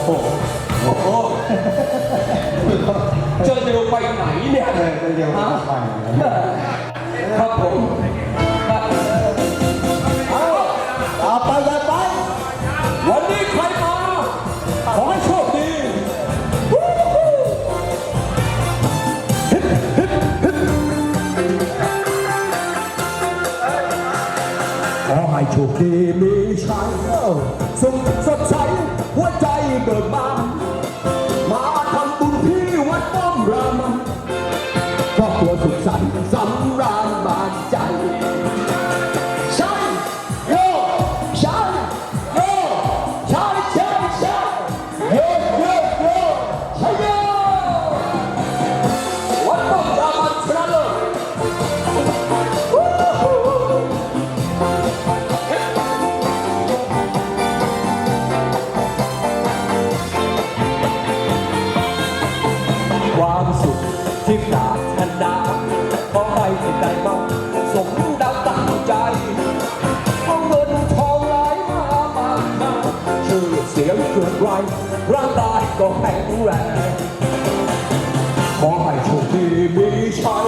โหโอ้โหจะเดียวไปไหนเนี่ยเออจะเร็วไปครับผมเอาไปเลยไป วันนี้ใครมาขอให้โชคดีขอให้โชคดีมีชัยสุขสดใสหัวใจ เบิกบานมาทำบุญที่วัดป้อมรามครอบครัวสุขสันต์สำราญบานใจ ความสุขที่ปรารถนาขอให้ที่ใดมาสมดังตั้งใจเอาเงินทองไหลมามามาชื่อเสียงเกิดไรร่างกายก็แข็งแรงขอให้โชคดีมีชัย